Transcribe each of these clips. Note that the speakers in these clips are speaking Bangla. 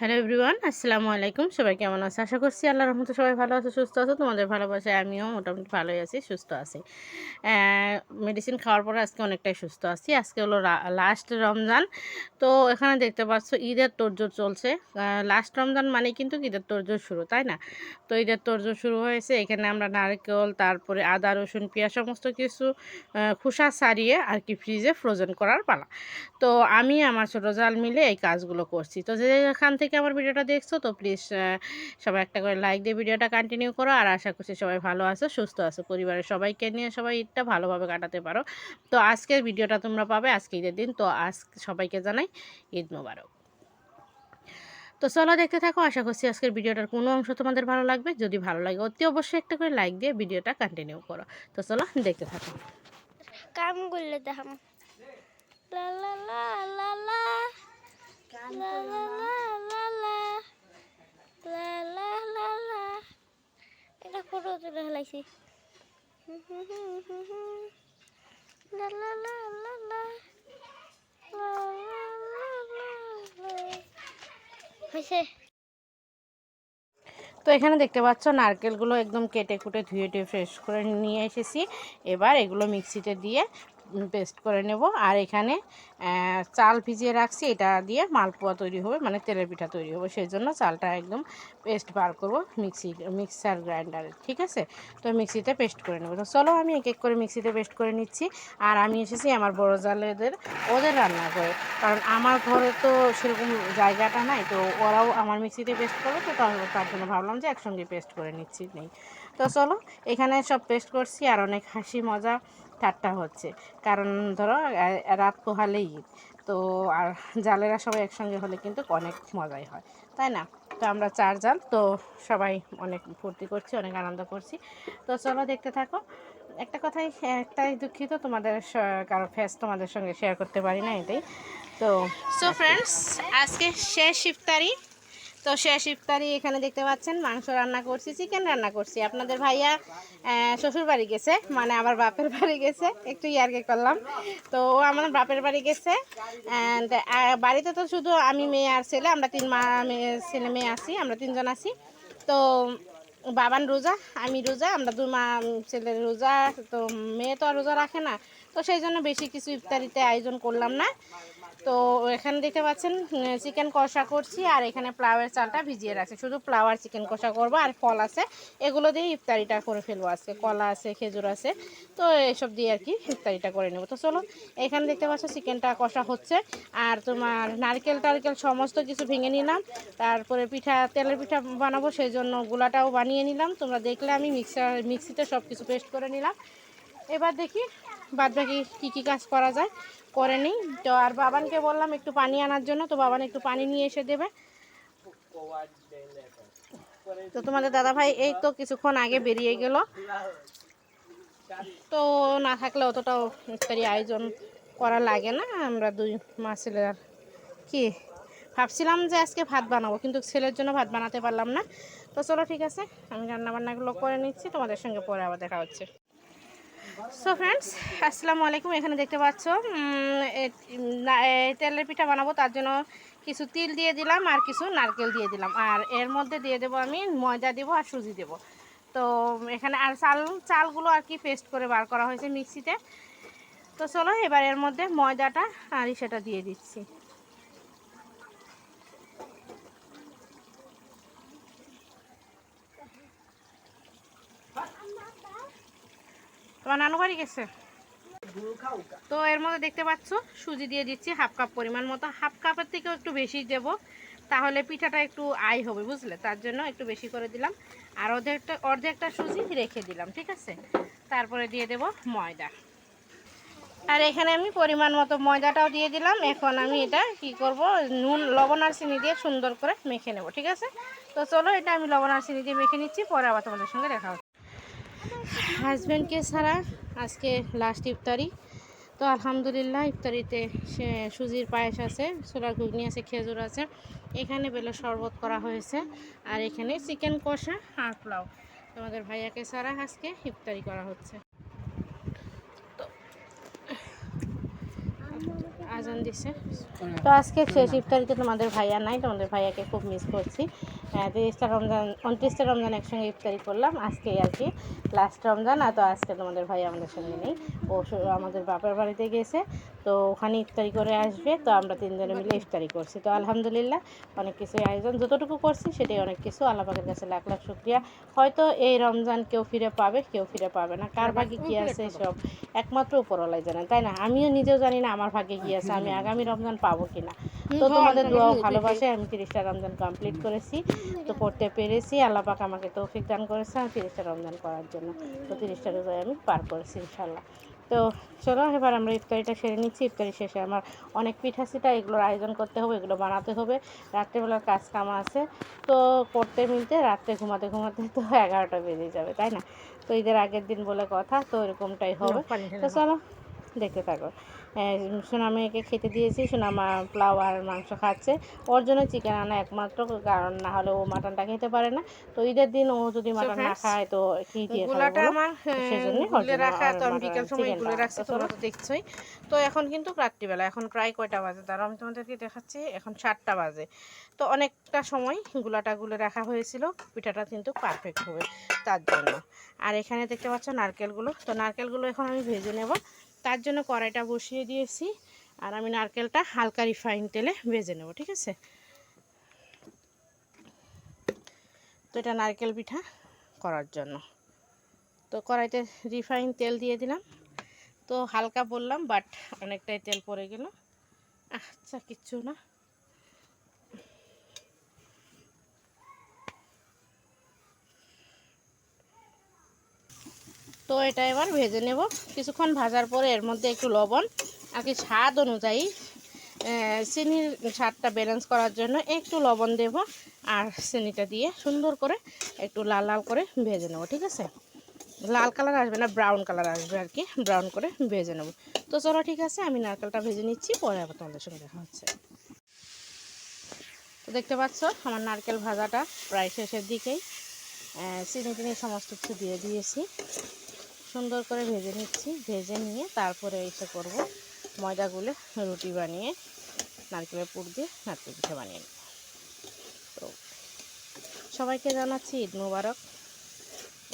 হ্যালো এভরিওয়ান, আসসালামু আলাইকুম। সবাই কেমন আছে? আশা করছি আল্লাহ রহমতে সবাই ভালো আছে, সুস্থ আছে। তোমাদের ভালোবাসায় আমিও মোটামুটি ভালোই আছি, সুস্থ আছি। মেডিসিন খাওয়ার পরে আজকে অনেকটাই সুস্থ আছি। আজকে হলো লাস্ট রমজান। তো এখানে দেখতে পাচ্ছ, ঈদের তোরজোর চলছে। লাস্ট রমজান মানে কিন্তু ঈদের তোরজোর শুরু, তাই না? তো ঈদের তোরজোর শুরু হয়েছে। এখানে আমরা নারকেল, তারপরে আদা, রসুন, পেঁয়াজ সমস্ত কিছু খোসা সারিয়ে আর কি ফ্রিজে ফ্রোজেন করার পালা। তো আমি, আমার ছোটো জাল মিলে এই কাজগুলো করছি। তো যে যেখান থেকে আমার ভিডিওটা দেখছ তো প্লিজ সবাই একটা করে লাইক দিয়ে ভিডিওটা কন্টিনিউ করো। আর আশা করছি সবাই ভালো আছো সুস্থ আছো। পরিবারের সবাইকে নিয়ে সবাই ঈদটা ভালোভাবে কাটাতে পারো। তো আজকের ভিডিওটা তোমরা পাবে আজকে ঈদের দিন। তো আজ সবাইকে জানাই ঈদ মোবারক। তো চলো দেখতে থাকো আশা করছি আজকের ভিডিওটার কোনো অংশ তোমাদের ভালো লাগবে। যদি ভালো লাগে অতি অবশ্যই একটা করে লাইক দিয়ে ভিডিওটা কন্টিনিউ করো। তো চলো দেখতে থাকো। কাম করলে দেখাম লা লা লা লা লা লা লা লা। লা লা লা লা। এটা ফটো তুলে ফেলাইছি। তো এখানে দেখতে পাচ্ছ, নারকেলগুলো একদম কেটে কুটে ধুয়ে টুয়ে ফ্রেশ করে নিয়ে এসেছি। এবার এগুলো মিক্সিতে দিয়ে পেস্ট করে নেব। আর এখানে চাল ভিজিয়ে রাখছি। এটা দিয়ে মালপোয়া তৈরি হবে মানে তেলের পিঠা তৈরি হবে। সেই জন্য চালটা একদম পেস্ট বার করব মিক্সি মিক্সার গ্রাইন্ডারে ঠিক আছে? তো মিক্সিতে পেস্ট করে নেব। তো চলো আমি এক এক করে মিক্সিতে পেস্ট করে নিচ্ছি। আর আমি এসেছি আমার বড় জালেদের, ওদের রান্না করে কারণ আমার ঘরে তো সেরকম জায়গাটা নাই, তো ওরাও আমার মিক্সিতে পেস্ট করবে। তো তার জন্য ভাবলাম যে একসঙ্গে পেস্ট করে নিচ্ছি, নেই। তো চলো, এখানে সব পেস্ট করছি। আর অনেক হাসি মজা ঠাট্টা হচ্ছে। কারণ ধরো রাত পোহালেই ঈদ। তো আর জালেরা সবাই একসঙ্গে হলে কিন্তু অনেক মজাই হয়। তাই না? তো আমরা চার জাল, তো সবাই অনেক ফুর্তি করছি, অনেক আনন্দ করছি। তো চলো দেখতে থাকো। একটা কথাই, একটাই দুঃখিত, তোমাদের কারও ফেস তোমাদের সঙ্গে শেয়ার করতে পারি না এটাই। তো সো ফ্রেন্ডস আজকে শেষ ইফতারি। তো শেষ ইফতারি এখানে দেখতে পাচ্ছেন, মাংস রান্না করছি চিকেন রান্না করছি। আপনাদের ভাইয়া শ্বশুর বাড়ি গেছে মানে আমার বাপের বাড়ি গেছে, একটু ইয়ার্কে করলাম। তো ও আমার বাপের বাড়ি গেছে বাড়িতে তো শুধু আমি, মেয়ে আর ছেলে, আমরা তিন মা, মেয়ে, ছেলে, মেয়ে আছি, আমরা তিনজন আছি। তো বাবান রোজা, আমি রোজা, আমরা দু মা ছেলের রোজা, তো মেয়ে তো আর রোজা রাখে না। তো সেই জন্য বেশি কিছু ইফতারিতে আয়োজন করলাম না। তো এখানে দেখতে পাচ্ছেন চিকেন কষা করছি আর এখানে প্লাওয়ের চালটা ভিজিয়ে রাখছি। শুধু প্লাওয়ার চিকেন কষা করব আর ফল আছে। এগুলো দিয়ে ইফতারিটা করে ফেলব আজকে। কলা আছে, খেজুর আছে। তো এসব দিয়ে আর কি ইফতারিটা করে নেব। তো চলো, এখানে দেখতে পাচ্ছ চিকেনটা কষা হচ্ছে। আর তোমার নারকেল টারকেল সমস্ত কিছু ভেঙে নিলাম। তারপরে পিঠা, তেলের পিঠা বানাবো, সেই জন্য গুলাটাও বানিয়ে নিলাম। তোমরা দেখলে আমি মিক্সার, মিক্সিতে সব কিছু পেস্ট করে নিলাম। এবার দেখি বাদ বাকি কী কী কাজ করা যায়, করে নিই। তো আর বাবানকে বললাম একটু পানি আনার জন্য, তো বাবান একটু পানি নিয়ে এসে দেবে। তো তোমাদের দাদা ভাই এই তো কিছুক্ষণ আগে বেরিয়ে গেল। তো না থাকলে অতটাও ইফতারি আয়োজন করা লাগে না। আমরা দুই মা ছেলের কি, ভাবছিলাম যে আজকে ভাত বানাবো, কিন্তু ছেলের জন্য ভাত বানাতে পারলাম না। তো চলো ঠিক আছে, আমি রান্না বান্নাগুলো করে নিচ্ছি, তোমাদের সঙ্গে পরে আবার দেখা হচ্ছে। সো ফ্রেন্ডস আসসালামু আলাইকুম। এখানে দেখতে পাচ্ছ তেলের পিঠা বানাবো, তার জন্য কিছু তিল দিয়ে দিলাম আর কিছু নারকেল দিয়ে দিলাম। আর এর মধ্যে দিয়ে দেবো আমি ময়দা দেবো আর সুজি দেবো। তো, এখানে আর চাল, চালগুলো আর কি পেস্ট করে বার করা হয়েছে মিক্সিতে। তো, চলো, এবার এর মধ্যে ময়দাটা আর সেটা দিয়ে দিচ্ছি। তোমার নানু বাড়ি গেছে? তো এর মধ্যে দেখতে পাচ্ছ, সুজি দিয়ে দিচ্ছি হাফ কাপ পরিমাণ মতো। হাফ কাপের থেকেও একটু বেশি দেব, তাহলে পিঠাটা একটু আই হবে, বুঝলে? তার জন্য একটু বেশি করে দিলাম। আর অর্ধেকটা অর্ধেকটা সুজি রেখে দিলাম, ঠিক আছে? তারপরে দিয়ে দেব ময়দা। আর এখানে আমি পরিমাণ মতো ময়দাটাও দিয়ে দিলাম। এখন আমি এটা কি করব, নুন, লবণ আর চিনি দিয়ে সুন্দর করে মেখে নেব, ঠিক আছে? তো চলো এটা আমি লবণ আর চিনি দিয়ে মেখে নিচ্ছি, পরে আবার তোমাদের সঙ্গে দেখা হাজব্যান্ডকে ছাড়া আজকে লাস্ট ইফতারি। তো আলহামদুলিল্লাহ, ইফতারিতে সে সুজির পায়েস আছে সোলার ঘুগনি আছে, খেজুর আছে। এখানে বেলে শরবত করা হয়েছে। আর এখানে চিকেন কষা আর পোলাও। তোমাদের ভাইয়াকে ছাড়া আজকে ইফতারি করা হচ্ছে। আজান দিছে। তো আজকে শেষ ইফতারিতে তোমাদের ভাইয়া নাই, তোমাদের ভাইয়াকে খুব মিস করছি। তিরিশটা রমজান উনত্রিশটা রমজান একসঙ্গে ইফতারি করলাম। আজকে আর কি লাস্ট রমজান। আর তো আজকে তোমাদের ভাই আমাদের সঙ্গে নেই। ও আমাদের বাপের বাড়িতে গেছে তো ওখানে ইফতারি করে আসবে। তো আমরা তিনজনে মিলে ইফতারি করছি। তো আলহামদুলিল্লাহ অনেক কিছু আয়োজন যতটুকু করছি সেটাই অনেক কিছু। আল্লাহ পাকের কাছে লাখ লাখ শুক্রিয়া। হয়তো এই রমজান কেউ ফিরে পাবে কেউ ফিরে পাবে না। কার ভাগ্যে কী আছে সব একমাত্র উপরওয়ালাই জানেন তাই না? আমিও নিজেও জানি না আমার ভাগ্যে কী আছে আমি আগামী রমজান পাবো কিনা। তো তোমাদের দোয়া ও ভালোবাসায় আমি তিরিশটা রমজান কমপ্লিট করেছি। তো পড়তে পেরেছি আল্লাহ পাক আমাকে তৌফিক দান করেছে আমি তিরিশটা রমজান করার জন্য। তো তিরিশটা রোজায় আমি পার করেছি ইনশাল্লাহ তো চলো এবার আমরা ইফতারিটা সেরে নিচ্ছি। ইফতারি শেষে আমার অনেক পিঠা সিঠা এগুলোর আয়োজন করতে হবে এগুলো বানাতে হবে। রাত্রেবেলার কাজ কাম আছে। তো করতে মিলতে রাত্রে ঘুমাতে ঘুমাতে তো এগারোটা বেজে যাবে তাই না? তো ঈদের আগের দিন বলে কথা তো এরকমটাই হবে। তো চলো দেখতে থাকো। সোনা মেয়েকে খেতে দিয়েছি সোনামা পোলাও আর মাংস খাচ্ছে। ওর জন্য চিকেন আনা একমাত্র কারণ না হলে ও মাটনটা খেতে পারে না। তো ঈদের দিন ও যদি মাটন না খায় তো কি দিয়ে আমার তো সেজন্যই ওর গুলে জন্য রাখা তো আমি বিকেল সময় গুলে রাখছি তোমরা তো দেখছোই। তো এখন কিন্তু রাত্রিবেলা এখন প্রায় কয়টা বাজে? দাঁড়াও আমি তোমাদেরকে দেখাচ্ছি এখন সাতটা বাজে। তো অনেকটা সময় গুলাটা গুলে রাখা হয়েছিল পিঠাটা কিন্তু পারফেক্ট হবে তার জন্য। আর এখানে দেখতে পাচ্ছ নারকেলগুলো তো নারকেলগুলো এখন আমি ভেজে নেব। তার জন্য কড়াইটা বসিয়ে দিয়েছি আর আমি নারকেলটা হালকা রিফাইন তেলে ভেজে নেব, ঠিক আছে? তো এটা নারকেল পিঠা করার জন্য। তো কড়াইতে রিফাইন তেল দিয়ে দিলাম। তো হালকা বললাম, বাট অনেকটাই তেল পড়ে গেল। আচ্ছা কিচ্ছু না। তো এটা এবার ভেজে নেব। কিছুক্ষণ ভাজার পরে এর মধ্যে একটু লবণ আর কি স্বাদ অনুযায়ী চিনির স্বাদটা ব্যালেন্স করার জন্য একটু লবণ দেব আর চিনিটা দিয়ে সুন্দর করে একটু লাল লাল করে ভেজে নেব, ঠিক আছে? লাল কালার আসবে না ব্রাউন কালার আসবে আর কি ব্রাউন করে ভেজে নেব। তো চলো ঠিক আছে, আমি নারকেলটা ভেজে নিচ্ছি, পরে আবার তোমাদের সঙ্গে দেখা হচ্ছে। তো দেখতে পাচ্ছ, আমার নারকেল ভাজাটা প্রায় শেষের দিকেই চিনি টিনি সমস্ত কিছু দিয়ে দিয়েছি। সুন্দর করে ভেজে নিচ্ছি। ভেজে নিয়ে তারপরে এসে করব ময়দা গুলে রুটি বানিয়ে, নারকেলের পুর দিয়ে নারকেল পিঠে বানিয়ে নেব। তো সবাইকে জানাচ্ছি ঈদ মুবারক।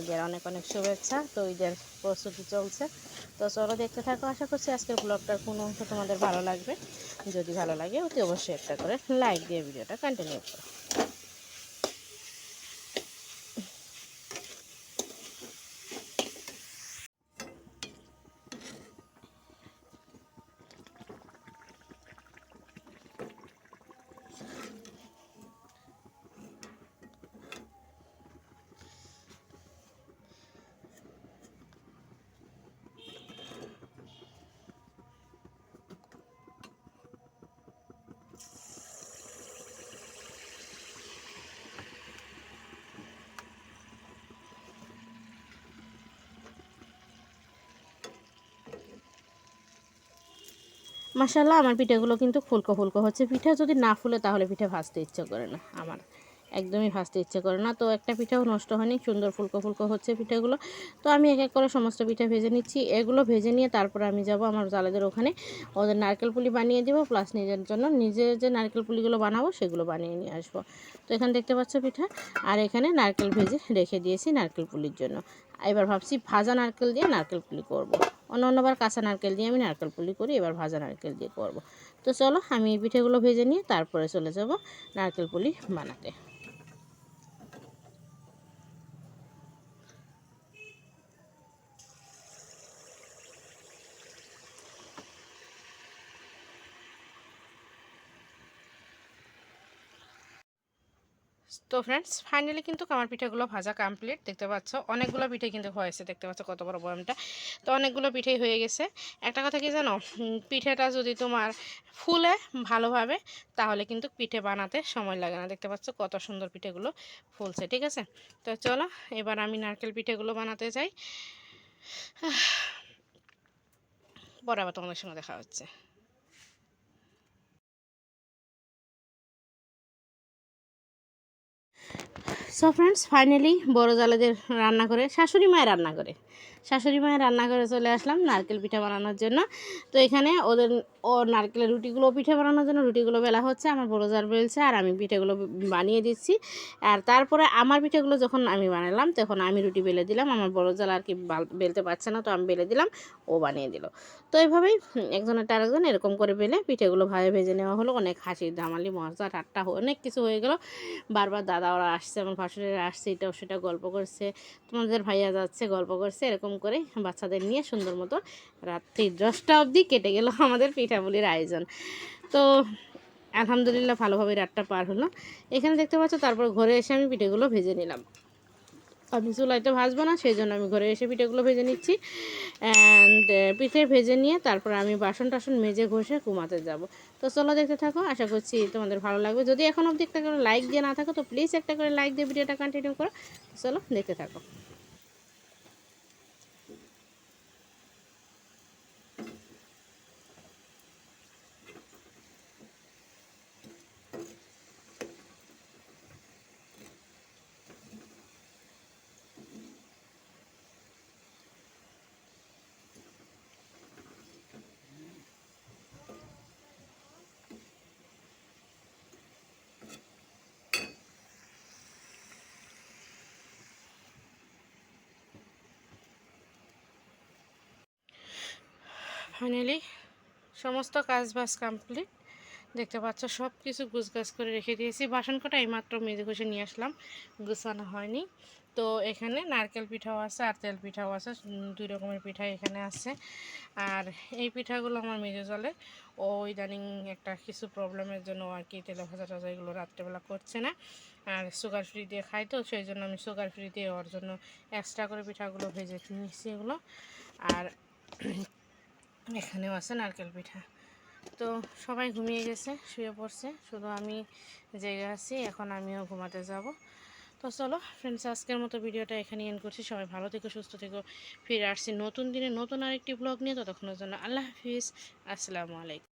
ঈদের অনেক অনেক শুভেচ্ছা। তো ঈদের প্রস্তুতি চলছে। তো চলো দেখতে থাকো। আশা করছি আজকের ব্লগটার কোনো অংশ তোমাদের ভালো লাগবে। যদি ভালো লাগে, অতি অবশ্যই একটা করে লাইক দিয়ে ভিডিওটা কন্টিনিউ করো। মাসাল্লাহ আমার পিঠেগুলো কিন্তু ফুলকো ফুলকো হচ্ছে পিঠে। যদি না ফুলে তাহলে পিঠে ভাজতে ইচ্ছে করে না, আমার একদমই ভাজতে ইচ্ছে করে না। তো একটা পিঠাও নষ্ট হয়নি, সুন্দর ফুলকো ফুলকো হচ্ছে পিঠেগুলো। তো আমি এক এক করে সমস্ত পিঠে ভেজে নিচ্ছি, এগুলো ভেজে নিয়ে তারপরে আমি যাব আমার জালেদের ওখানে। ওদের নারকেল পুলি বানিয়ে দেবো, প্লাস নিজের জন্য নিজে যে নারকেল পুলিগুলো বানাবো সেগুলো বানিয়ে নিয়ে আসব। তো এখানে দেখতে পাচ্ছ পিঠা, আর এখানে নারকেল ভেজে রেখে দিয়েছি নারকেল পুলির জন্য। এবার ভাবছি ভাজা নারকেল দিয়ে নারকেল পুলি করব। অন্য অন্যবার কাঁচা নারকেল দিয়ে আমি নারকেল পুলি করি এবার ভাজা নারকেল দিয়ে করব। তো চলো, আমি এই পিঠেগুলো ভেজে নিয়ে তারপরে চলে যাব নারকেল পুলি বানাতে তো ফ্রেন্ডস ফাইনালি কিন্তু আমার পিঠেগুলো ভাজা কমপ্লিট দেখতে পাচ্ছ, অনেকগুলো পিঠে কিন্তু হয়েছে। দেখতে পাচ্ছ কত বড় বয়ামটা। তো অনেকগুলো পিঠেই হয়ে গেছে। একটা কথা কি জানো? পিঠেটা যদি তোমার ফুলে ভালোভাবে, তাহলে কিন্তু পিঠে বানাতে সময় লাগে না। দেখতে পাচ্ছ কত সুন্দর পিঠেগুলো ফুলছে, ঠিক আছে? তো চলো, এবার আমি নারকেল পিঠেগুলো বানাতে যাই। পরে আবার তোমাদের সঙ্গে দেখা হচ্ছে। সো ফ্রেন্ডস ফাইনালি বড় জালেদের রান্না করে শাশুড়ি মায়ের রান্না করে। শাশুড়ি মায়ের রান্না করে চলে আসলাম নারকেল পিঠা বানানোর জন্য। তো এখানে ওদের ও নারকেলের রুটিগুলো পিঠে বানানোর জন্য রুটিগুলো বেলা হচ্ছে আমার বড় জার বেলছে আর আমি পিঠেগুলো বানিয়ে দিচ্ছি। আর তারপরে আমার পিঠেগুলো যখন আমি বানালাম তখন আমি রুটি বেলে দিলাম। আমার বড় জাল আর কি বাল- বেলতে পারছে না তো আমি বেলে দিলাম ও বানিয়ে দিল। তো এইভাবেই হুম, একজনের টার একজন এরকম করে বেলে পিঠেগুলো ভাবে ভেজে নেওয়া হলো। অনেক হাসি ধামালি মজা ঠাট্টা অনেক কিছু হয়ে গেল। বারবার দাদা ওরা আসছে আমার ভাসুরেরা আসছে এটা সেটা গল্প করছে তোমাদের ভাইয়া যাচ্ছে গল্প করছে এরকম করে বাচ্চাদের নিয়ে সুন্দর মতো রাত্রি দশটা অবধি কেটে গেল আমাদের পিঠাপুলির আয়োজন। তো আলহামদুলিল্লাহ ভালোভাবে রাতটা পার হলো। এখানে দেখতে পাচ্ছ তারপর ঘরে এসে আমি পিঠেগুলো ভেজে নিলাম। আমি চুলাইতে ভাজবো না, সেই জন্য আমি ঘরে এসে পিঠেগুলো ভেজে নিচ্ছি। অ্যান্ড পিঠে ভেজে নিয়ে তারপর আমি বাসন টাসন মেজে ঘষে ঘুমাতে যাব। তো চলো দেখতে থাকো, আশা করছি তোমাদের ভালো লাগবে। যদি এখন অবধি একটা করে লাইক দিয়ে না থাকো, তো প্লিজ একটা করে লাইক দিয়ে ভিডিওটা কন্টিনিউ করো। চলো দেখতে থাকো। ফাইনালি সমস্ত কাজ বাজ কমপ্লিট দেখতে পাচ্ছ, সব কিছু গুছগাছ করে রেখে দিয়েছি। বাসন কটা এইমাত্র মেজে ঘষে নিয়ে আসলাম, গুছানো হয়নি। তো এখানে নারকেল পিঠাও আছে আর তেল পিঠাও আছে দুই রকমের পিঠা এখানে আছে। আর এই পিঠাগুলো আমার মেজে জলে ও ইদানিং একটা কিছু প্রবলেমের জন্য আর কি তেলে ভাজা টাজা এগুলো রাত্রেবেলা করছে না। আর সুগার ফ্রি দিয়ে খাই তো, সেই জন্য আমি সুগার ফ্রি দিয়ে ওর জন্য এক্সট্রা করে পিঠাগুলো ভেজে নিচ্ছি এগুলো। আর এখানেও আছে নারকেল পিঠা। তো সবাই ঘুমিয়ে গেছে, শুয়ে পড়ছে। শুধু আমি জেগে আছি, এখন আমিও ঘুমাতে যাব। তো চলো ফ্রেন্ডস আজকের মতো ভিডিওটা এখানে এন করছি। সবাই ভালো থেকো, সুস্থ থেকো, ফিরে আসছি নতুন দিনে নতুন আরেকটি ব্লগ নিয়ে। ততক্ষণের জন্য আল্লাহ হাফিজ। আসসালামু আলাইকুম।